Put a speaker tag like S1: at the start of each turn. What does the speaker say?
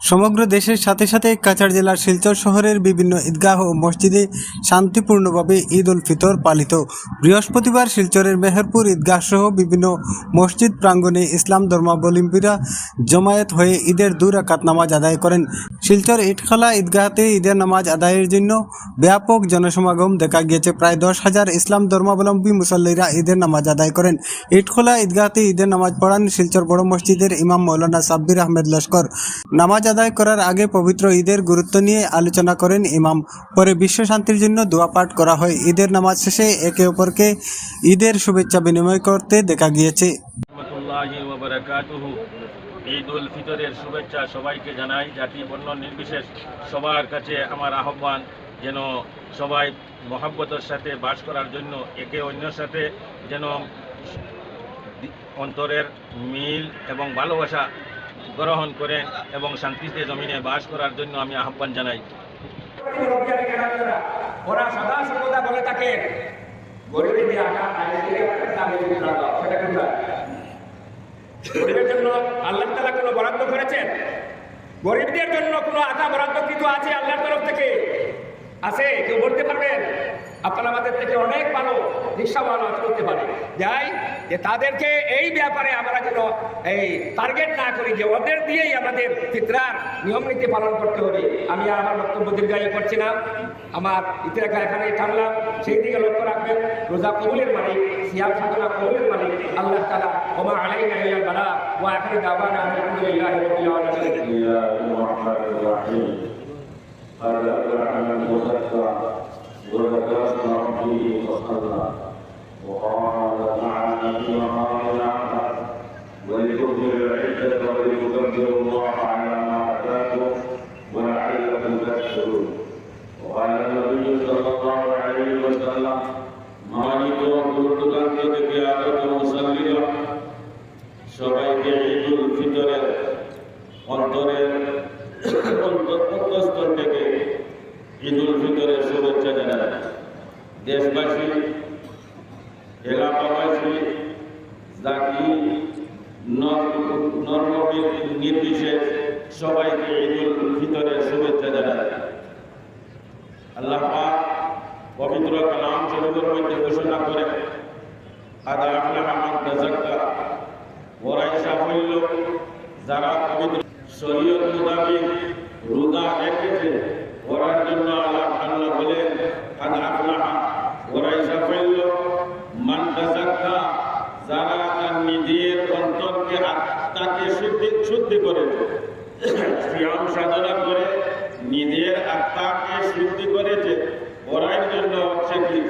S1: সমগ্র দেশের সাথে সাথে কাছাড় জেলার শিলচর শহরের বিভিন্ন ঈদগাহ ও মসজিদে শান্তিপূর্ণভাবে ঈদ উল ফিতর পালিত। বৃহস্পতিবার শিলচরের মেহেরপুর ঈদগাহ সহ বিভিন্ন মসজিদ প্রাঙ্গণে ইসলাম ধর্মাবলম্বীরা জমায়েত হয়ে ঈদের দু রাকাত নামাজ আদায় করেন। শিলচর ইটখলা ঈদগাহতে ঈদের নামাজ আদায়ের জন্য ব্যাপক জনসমাগম দেখা গিয়েছে। প্রায় দশ হাজার ইসলাম ধর্মাবলম্বী মুসল্লিরা ঈদের নামাজ আদায় করেন। ইটখোলা ঈদগাহতে ঈদের নামাজ পড়ান শিলচর বড় মসজিদের ইমাম মৌলানা সাব্বির আহমেদ লস্কর। নামাজ আদায় করার আগে পবিত্র ঈদের গুরুত্ব নিয়ে আলোচনা করেন ইমাম। পরে বিশ্ব শান্তির জন্য দোয়া পাঠ করা হয়। ঈদের নামাজ শেষে একে অপরকে ঈদের শুভেচ্ছা বিনিময় করতে দেখা গিয়েছে।
S2: ঈদ উল ফিতরের শুভেচ্ছা সবাইকে জানাই। জাতি বর্ণ নির্বিশেষ, সবার কাছে আমার আহ্বান যেন সবাই মহাব্বতের সাথে বাস করার জন্য, একে অন্যের সাথে যেন অন্তরের মিল এবং ভালোবাসা গ্রহণ করেন এবং শান্তিতে জমিনে বাস করার জন্য আমি আহ্বান জানাই।
S3: সদা সর্বদা বলে জন্য আল্লাহ তালা কোনো বরাদ্দ করেছেন? গরিবদের জন্য কোনো আটা বরাদ্দ কিন্তু আছে আল্লাহর তরফ থেকে? আছে, কেউ বলতে পারবেন? আপনারা আমাদের থেকে অনেক ভালো রিক্সাওয়ালা চলতে পারে যাই যে তাদেরকে এই ব্যাপারে আমরা যেন এই টার্গেট না করি যে ওদের দিয়েই আমাদের ফিতরার নিয়ম নীতি পালন করতে হবে আমি আর আমার বক্তব্য দীর্ঘায়ু করছি না আমার ইতিরাকা এখানে টানলাম সেই দিকে লক্ষ্য রাখবেন রোজা কবুলের মালিক সিয়াম সাধনা কবুলের মালিক আল্লাহ তালা ওমা আলাইনা ইল্লাল বালা ওয়া আখিরু দাওয়ানা আলহামদুলিল্লাহি রাব্বিল আলামিন
S4: بسم الله الرحمن الرحيم قد أفلح من تزكى وذكر اسم ربه فصلى وقال تعالى في مقام آخر ولتكمل العدة ولتكبروا الله على ما هداكم ولعلكم تشكرون وقال النبي صلى الله عليه وسلم মালিক ও গুরুত্বকান্ত থেকে আগত মুসল্লিরা সবাইকে ঈদুল ফিতরের অন্তরের অন্ত- অন্তঃস্থল থেকে ঈদুল ফিতরের শুভেচ্ছা জানাই দেশবাসী, এলাকাবাসী, জাতি নর্ম নির্বিশেষ সবাইকে ঈদুল ফিতরের শুভেচ্ছা জানাই। আল্লাহ পবিত্র কালাম শরীফের মধ্যে ঘোষণা করে, আদা আফলাহা মান তাযাক্কা। ওরাই সাফল্য, যারা পবিত্র শরীয়ত মোতাবেক রেখেছে, ওরার জন্য আল্লাহ আল্লাহ বলেন আদা আফলাহা ওরাই সাফল্য মান তাযাক্কা যারা তার নিজের অন্তরকে আত্মাকে শুদ্ধি শুদ্ধি করে। সাধনা